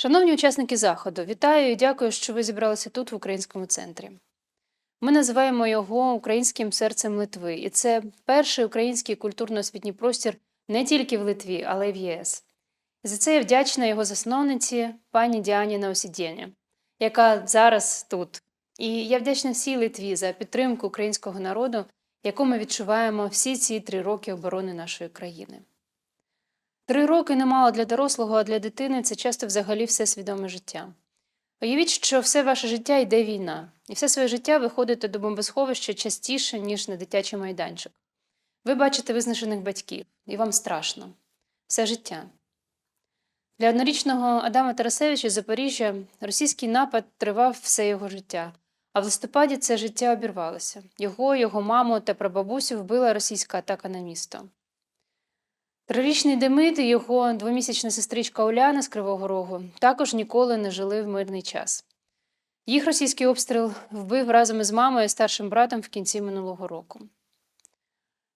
Шановні учасники заходу, вітаю і дякую, що ви зібралися тут, в українському центрі. Ми називаємо його українським серцем Литви, і це перший український культурно-освітній простір не тільки в Литві, але й в ЄС. За це я вдячна його засновниці, пані Діані Наосідєні, яка зараз тут. І я вдячна всій Литві за підтримку українського народу, яку ми відчуваємо всі ці три роки оборони нашої країни. Три роки немало для дорослого, а для дитини це часто взагалі все свідоме життя. Уявіть, що все ваше життя йде війна, і все своє життя ви ходите до бомбосховища частіше, ніж на дитячий майданчик. Ви бачите визнашених батьків, і вам страшно. Все життя. Для однорічного Адама Тарасевича Запоріжжя російський напад тривав все його життя, а в листопаді це життя обірвалося. Його, його маму та прабабусю вбила російська атака на місто. Трирічний Демид і його двомісячна сестричка Уляна з Кривого Рогу також ніколи не жили в мирний час. Їх російський обстріл вбив разом із мамою і старшим братом в кінці минулого року.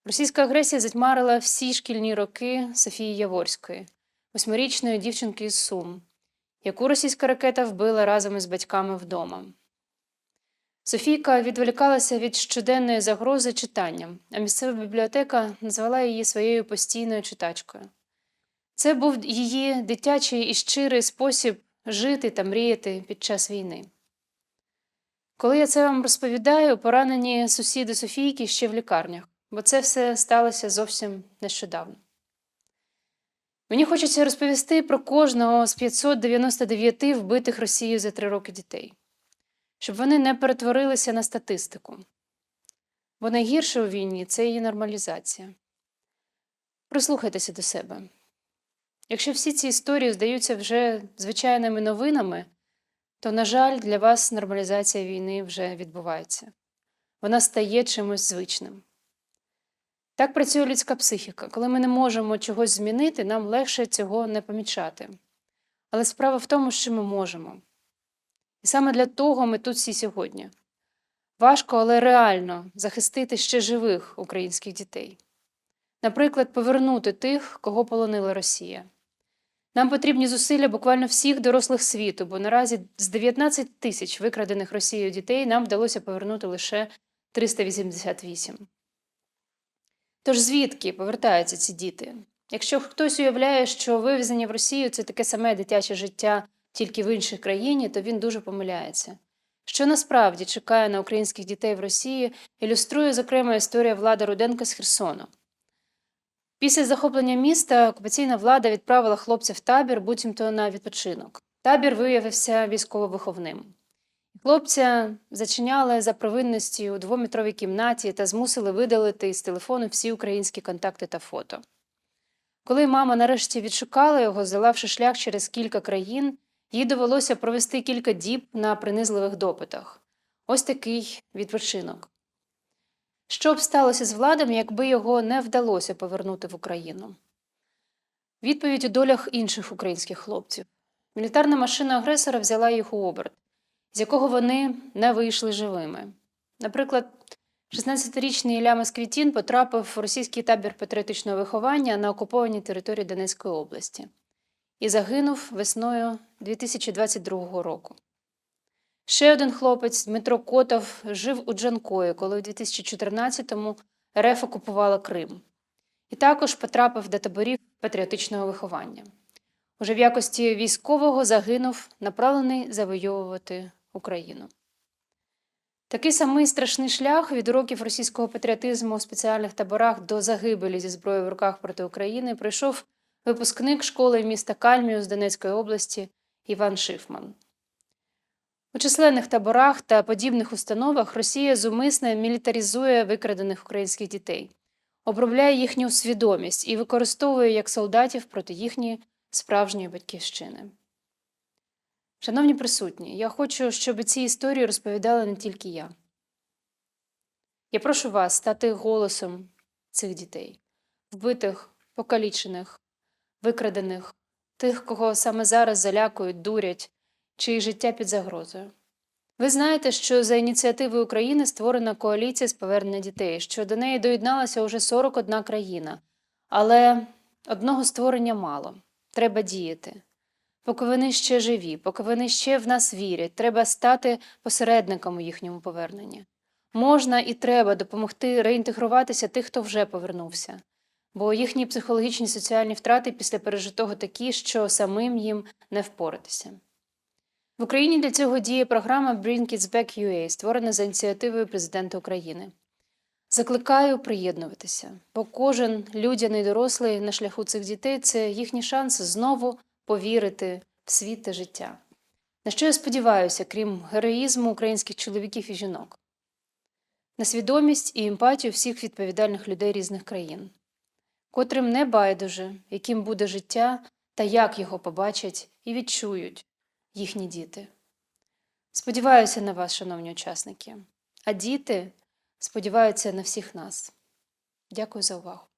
Російська агресія затьмарила всі шкільні роки Софії Яворської, восьмирічної дівчинки із Сум, яку російська ракета вбила разом із батьками вдома. Софійка відволікалася від щоденної загрози читанням, а місцева бібліотека назвала її своєю постійною читачкою. Це був її дитячий і щирий спосіб жити та мріяти під час війни. Коли я це вам розповідаю, поранені сусіди Софійки ще в лікарнях, бо це все сталося зовсім нещодавно. Мені хочеться розповісти про кожного з 599 вбитих Росією за три роки дітей щоб вони не перетворилися на статистику. Бо найгірше у війні це її нормалізація. Прислухайтеся до себе. Якщо всі ці історії здаються вже звичайними новинами, то, на жаль, для вас нормалізація війни вже відбувається. Вона стає чимось звичним. Так працює людська психіка. Коли ми не можемо чогось змінити, нам легше цього не помічати. Але справа в тому, що ми можемо. І саме для того ми тут всі сьогодні. Важко, але реально захистити ще живих українських дітей. Наприклад, повернути тих, кого полонила Росія. Нам потрібні зусилля буквально всіх дорослих світу, бо наразі з 19 тисяч викрадених Росією дітей нам вдалося повернути лише 388. Тож звідки повертаються ці діти? Якщо хтось уявляє, що вивезення в Росію це таке саме дитяче життя тільки в іншій країні, то він дуже помиляється. Що насправді чекає на українських дітей в Росії, ілюструє, зокрема, історія Влада Руденка з Херсону. Після захоплення міста окупаційна влада відправила хлопців в табір, буцімто на відпочинок. Табір виявився військово-виховним. Хлопця зачиняли за провинності у двометровій кімнаті та змусили видалити з телефону всі українські контакти та фото. Коли мама нарешті відшукала його, здолавши шлях через кілька країн, їй довелося провести кілька діб на принизливих допитах. Ось такий відпочинок. Що б сталося з владом, якби його не вдалося повернути в Україну? Відповідь у долях інших українських хлопців. Мілітарна машина агресора взяла їх у оберт, з якого вони не вийшли живими. Наприклад, 16-річний Ілля Москвітін потрапив в російський табір патріотичного виховання на окупованій території Донецької області і загинув весною 2022 року. Ще один хлопець Дмитро Котов жив у Джанкої, коли у 2014-му РФ окупувала Крим, і також потрапив до таборів патріотичного виховання. Уже в якості військового загинув, направлений завойовувати Україну. Такий самий страшний шлях від уроків російського патріотизму у спеціальних таборах до загибелі зі зброєю в руках проти України пройшов випускник школи міста Кальмію з Донецької області Іван Шифман. У численних таборах та подібних установах Росія зумисне мілітаризує викрадених українських дітей, обробляє їхню свідомість і використовує як солдатів проти їхньої справжньої батьківщини. Шановні присутні, я хочу, щоб ці історії розповідала не тільки я. Я прошу вас стати голосом цих дітей, вбитих, покалічених, викрадених, тих, кого саме зараз залякують, дурять, чиї життя під загрозою. Ви знаєте, що за ініціативою України створена коаліція з повернення дітей, що до неї доєдналася уже 41 країна. Але одного створення мало. Треба діяти. Поки вони ще живі, поки вони ще в нас вірять, треба стати посередником у їхньому поверненні. Можна і треба допомогти реінтегруватися тих, хто вже повернувся, бо їхні психологічні соціальні втрати після пережитого такі, що самим їм не впоратися. В Україні для цього діє програма Bring Kids Back UA, створена за ініціативою президента України. Закликаю приєднуватися, бо кожен людяний дорослий на шляху цих дітей це їхній шанс знову повірити в світ та життя. На що я сподіваюся, крім героїзму українських чоловіків і жінок, на свідомість і емпатію всіх відповідальних людей різних країн, котрим не байдуже, яким буде життя та як його побачать і відчують їхні діти. Сподіваюся на вас, шановні учасники, а діти сподіваються на всіх нас. Дякую за увагу.